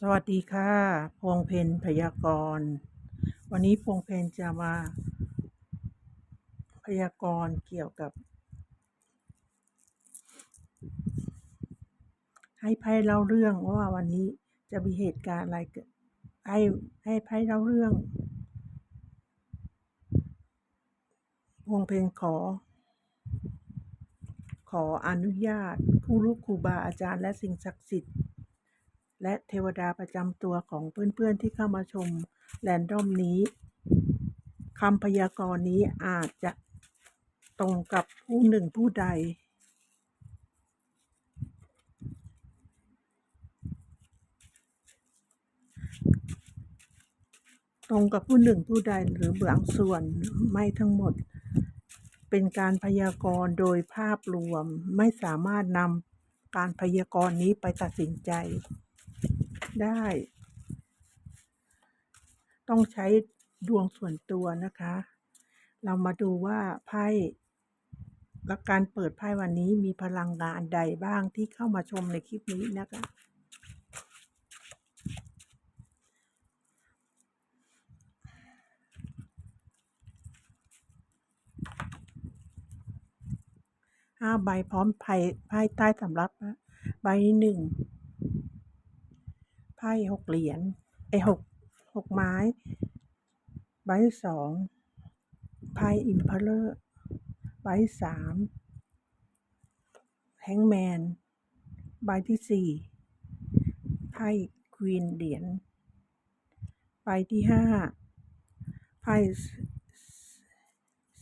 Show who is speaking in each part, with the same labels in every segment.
Speaker 1: สวัสดีค่ะพวงเพนพยากรณ์วันนี้พวงเพนจะมา พยากรณ์เกี่ยวกับ ให้ไพ่เล่าเรื่องว่าวันนี้จะมีเหตุการณ์อะไรเกิดให้ให้ไพ่เล่าเรื่องพวงเพนขอ ขออนุญาตผู้ลูกครูบาอาจารย์และสิ่งศักดิ์สิทธิ์ และเทวดาประจำตัวของเพื่อนๆที่เข้ามาชมแรนดอมนี้คำพยากรณ์นี้อาจจะตรงกับผู้หนึ่งผู้ใด ตรงกับผู้หนึ่งผู้ใดหรือบางส่วนไม่ทั้งหมด เป็นการพยากรณ์โดยภาพรวมไม่สามารถนำการพยากรณ์นี้ไปตัดสินใจ ได้ ต้องใช้ดวงส่วนตัวนะคะ เรามาดูว่าไพ่และการเปิดไพ่วันนี้มีพลังงานใดบ้างที่เข้ามาชมในคลิปนี้นะคะห้าใบพร้อมไพ่ไพ่ใต้สำรับนะใบหนึ่ง ไพ่หกเหรียญไอหกหกไม้ ใบที่สองไพ่อิมพ r เลอร์ใบที่สามแฮงแมน ใบที่สี่ไพ่ควีนเหรียญใบที่ห้าไพ่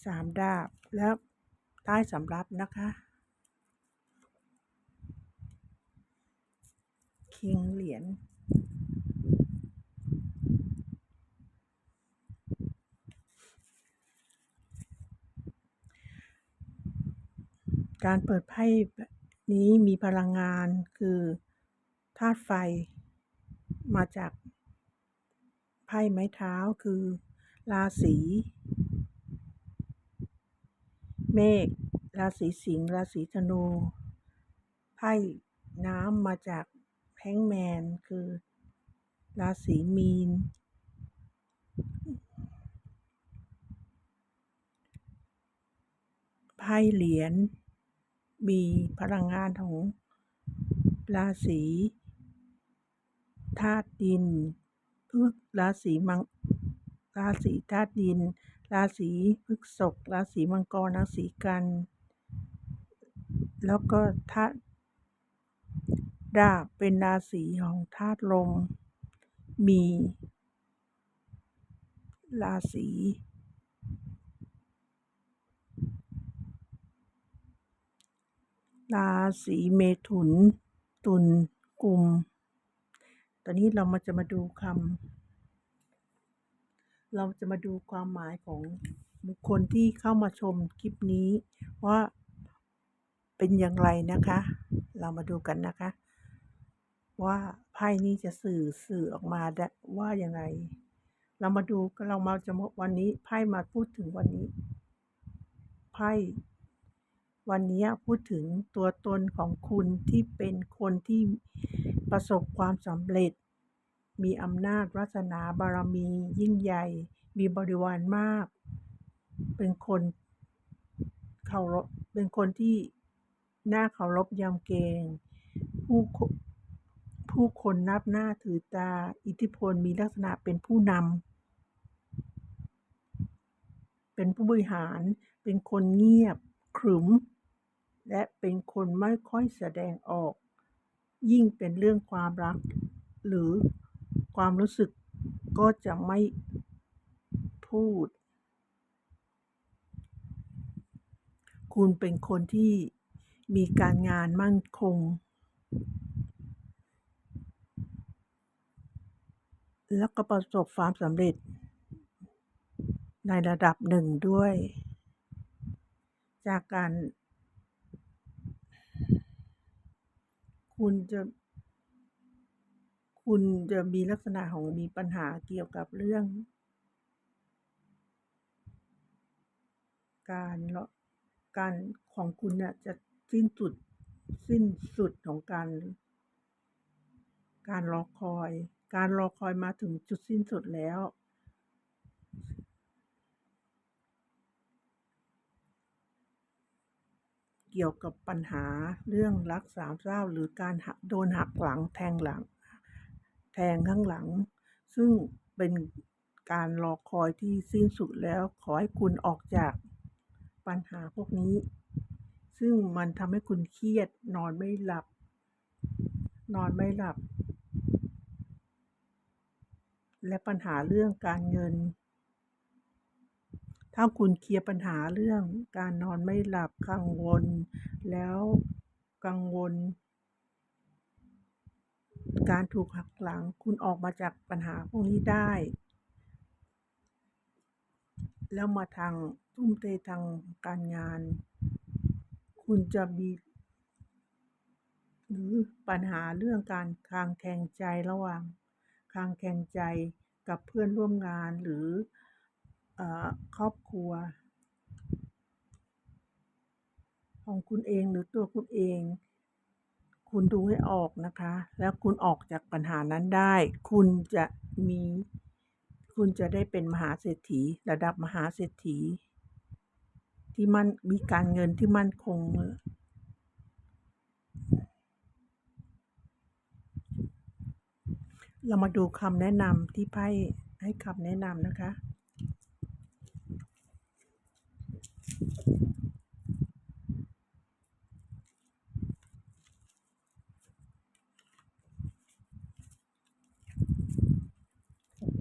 Speaker 1: สามดาบ แล้วใต้สำรับนะคะ คิงเหรียญการเปิดไพ่นี้มีพลังงานคือธาตุไฟมาจากไพ่ไม้เท้าคือ ราศีเมษราศีสิงห์ราศีธนู ไพ่น้ำมาจาก แฮงแมนคือราศีมีน ไพ่เหรียญมีพลังงานของราศีธาตุดินราศีมังราศีธาตุดิน ราศีพฤษภราศีมังกรราศีกัน แล้วก็ธาตุ ดาบเป็นราศีของธาตุลม มี ราศีราศีเมถุน ตุลกุม ตอนนี้เรามาจะมาดูคำ เราจะมาดูความหมายของบุคคลที่เข้ามาชมคลิปนี้ว่าเป็นอย่างไรนะคะ เรามาดูกันนะคะ ว่าไพ่นี้จะสื่อสื่อออกมาว่าย่างไรเรามาดูเรามาจะวันนี้ไพ่มาพูดถึงวันนี้ ไพ่วันนี้พูดถึงตัวตนของคุณที่เป็นคนที่ประสบความสำเร็จ มีอำนาจวัฒนาบารมี ยิ่งใหญ่ มีบริวารมาก เป็นคนเคารพเป็นคนที่น่าเคารพยำเกรงผู้ ผู้คนนับหน้าถือตา อิทธิพลมีลักษณะเป็นผู้นำ เป็นผู้บริหาร เป็นคนเงียบ ขรึม และเป็นคนไม่ค่อยแสดงออก ยิ่งเป็นเรื่องความรัก หรือความรู้สึกก็จะไม่พูด คุณเป็นคนที่มีการงานมั่นคง แล้วก็ประสบความสำเร็จ ในระดับหนึ่งด้วย จากการ คุณจะ คุณจะมีลักษณะของมีปัญหาเกี่ยวกับเรื่อง การละการของคุณเนี่ยจะสิ้นสุดสิ้นสุดของการ การรอคอยการรอคอยมาถึงจุดสิ้นสุดแล้ว เกี่ยวกับปัญหาเรื่องรักสามเศร้าหรือการหักโดนหักหลังแทงหลัง แทงข้างหลัง ซึ่งเป็นการรอคอยที่สิ้นสุดแล้วขอให้คุณออกจากปัญหาพวกนี้ ซึ่งมันทำให้คุณเครียดนอนไม่หลับ นอนไม่หลับ และปัญหาเรื่องการเงิน ถ้าคุณเคลียร์ปัญหาเรื่องการนอนไม่หลับกังวล แล้วกังวล การถูกหักหลังคุณออกมาจากปัญหาพวกนี้ได้ แล้วมาทางทุ่มเททางการงาน คุณจะมีหรือปัญหาเรื่องการคลางแคลงใจระหว่าง คลางแคลงใจกับเพื่อนร่วมงานหรือออครอบครัว ของคุณเองหรือตัวคุณเอง คุณดูให้ออกนะคะ แล้วคุณออกจากปัญหานั้นได้ คุณจะมี คุณจะได้เป็นมหาเศรษฐี ระดับมหาเศรษฐี ที่มันมีการเงินที่มั่นคง เรามาดูคำแนะนำที่ไพ่ให้คำแนะนำนะคะ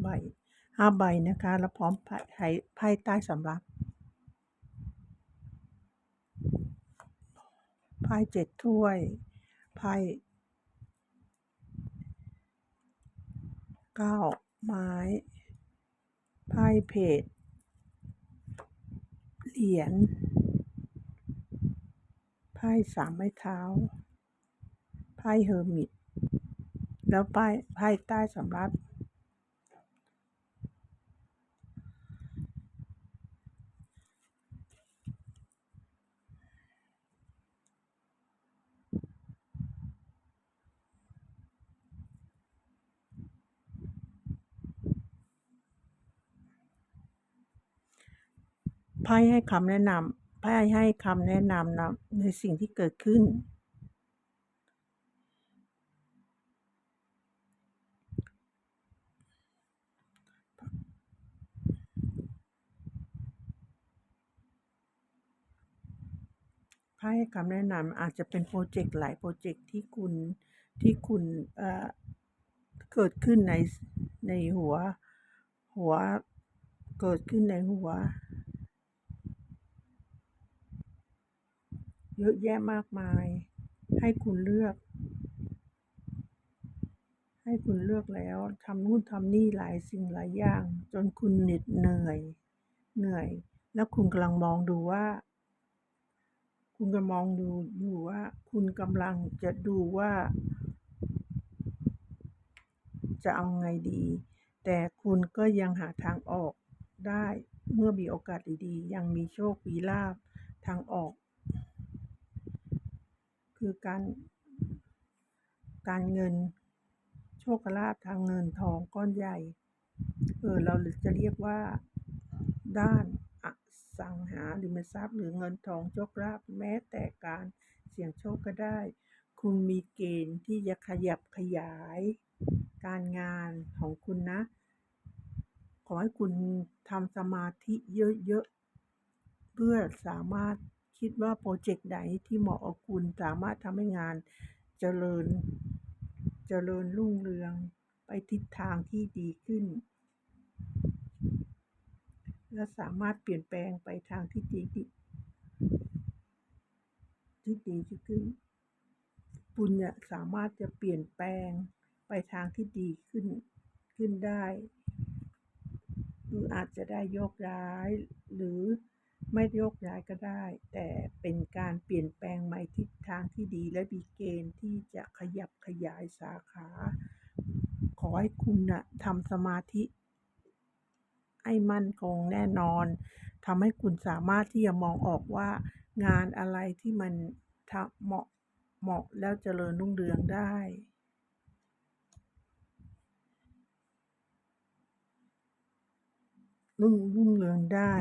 Speaker 1: ใบห้าใบนะคะ แล้วพร้อมไพ่ไพ่ไพ่ใต้สำรับไพ่เจ็ดถ้วยไพ่ เก้าไม้ไพ่เพจเหรียญไพ่สามไม้เท้าไพ่เฮอร์มิต แล้วไพ่ไพ่ใต้สำรับ ไพ่ให้คำแนะนำไพ่ให้คำแนะนำนะในสิ่งที่เกิดขึ้น ไพ่ให้คำแนะนำอาจจะเป็นโปรเจกต์หลายโปรเจกต์ที่คุณที่คุณเอ่อเกิดขึ้นในในหัวหัวเกิดขึ้นในหัว เยอะแยะมากมาย ให้คุณเลือก ให้คุณเลือกแล้วทำนู่นทำนี่หลายสิ่งหลายอย่าง จนคุณเหน็ดเหนื่อย เหนื่อย แล้วคุณกำลังมองดูว่า คุณกำลังมองดูอยู่ว่า คุณกำลังจะดูว่า จะเอาไงดี แต่คุณก็ยังหาทางออกได้เมื่อมีโอกาสดีๆ ยังมีโชคมีลาภทางออก คือการ การเงิน โชคลาภทางเงินทองก้อนใหญ่ เออเราจะเรียกว่าด้านอสังหาริมทรัพย์หรือเงินทองโชคลาภแม้แต่การเสี่ยงโชคก็ได้ คุณมีเกณฑ์ที่จะขยับขยาย การงานของคุณนะ ขอให้คุณทำสมาธิเยอะๆเพื่อสามารถ คิดว่าโปรเจกต์ไหนที่เหมาะกับคุณสามารถทำให้งานเจริญ เจริญรุ่งเรือง ไปทิศทางที่ดีขึ้น และสามารถเปลี่ยนแปลงไปทางที่ดีที่ดีขึ้น คุณเนี่ยสามารถจะเปลี่ยนแปลงไปทางที่ดีขึ้นขึ้นได้ หรืออาจจะได้โยกย้ายหรือ ไม่โยกย้ายก็ได้ แต่เป็นการเปลี่ยนแปลงใหม่ทิศทางที่ดีและมีเกณฑ์ที่จะขยับขยายสาขา ขอให้คุณนะ่ะทำสมาธิให้มั่นคงแน่นอนทำให้คุณสามารถที่จะมองออกว่า งานอะไรที่มันเหมาะเหมาะแล้วเจริญรุ่งเรืองได้รุ่งรุ่งเรืองได้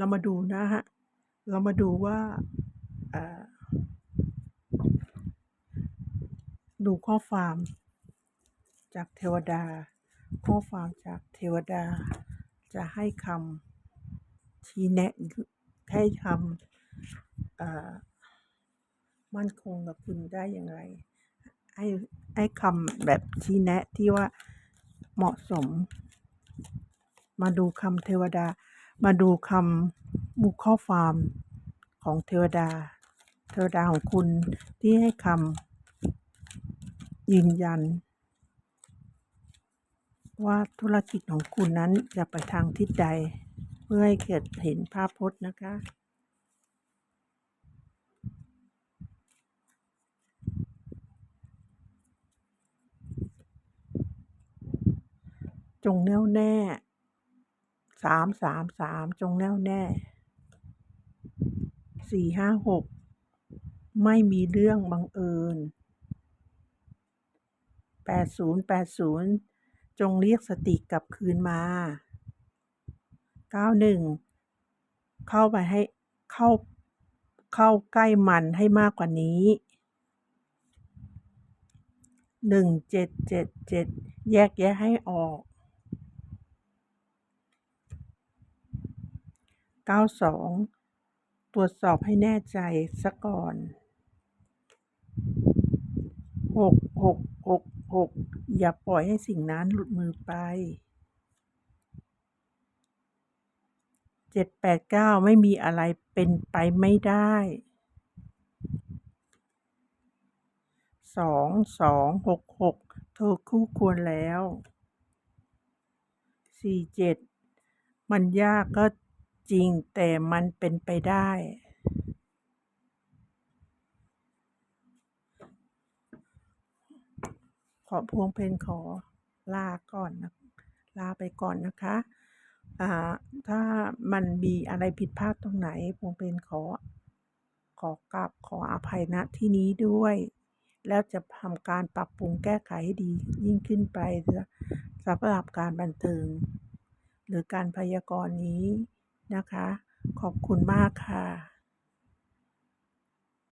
Speaker 1: เรามาดูนะฮะ เรามาดูว่าดูข้อความจากเทวดา ข้อความจากเทวดา จะให้คำชี้แนะให้คำมั่นคงกับคุณได้อย่างไร ให้ให้คำแบบชี้แนะที่ว่าเหมาะสม มาดูคำเทวดา มาดูคำมุข้อความของเทวดา เทวดาของคุณที่ให้คำยืนยัน ว่าธุรกิจของคุณนั้นจะไปทางทิศใด เพื่อให้เกิดเห็นภาพพจน์นะคะจงแน่วแน่ สามสามสามจงแน่วแน่สี่ห้าหกไม่มีเรื่องบังเอิญแปดศูนย์แปดศูนย์จงเรียกสติกลับคืนมาเก้าหนึ่งเข้าไปให้เข้าเข้าใกล้มันให้มากกว่านี้หนึ่งเจ็ดเจ็ดเจ็ดแยกแยะให้ออก เก้าสองตรวจสอบให้แน่ใจซะก่อนหกหกหกหกอย่าปล่อยให้สิ่งนั้นหลุดมือไปเจ็ดแปดเก้าไม่มีอะไรเป็นไปไม่ได้สองสองหกหกเธอคู่ควรแล้วสี่เจ็ดมันยากก็ จริงแต่มันเป็นไปได้ ขอพวงเพลงขอลาก่อนนะลาไปก่อนนะคะอ่าถ้ามันมีอะไรผิดพลาดตรงไหนพวงเพลงขอ ขอกราบขออภัยณที่นี้ด้วย แล้วจะทำการปรับปรุงแก้ไขให้ดียิ่งขึ้นไปสำหรับการบันเทิง หรือการพยากรณ์นี้ นะคะ ขอบคุณมากค่ะ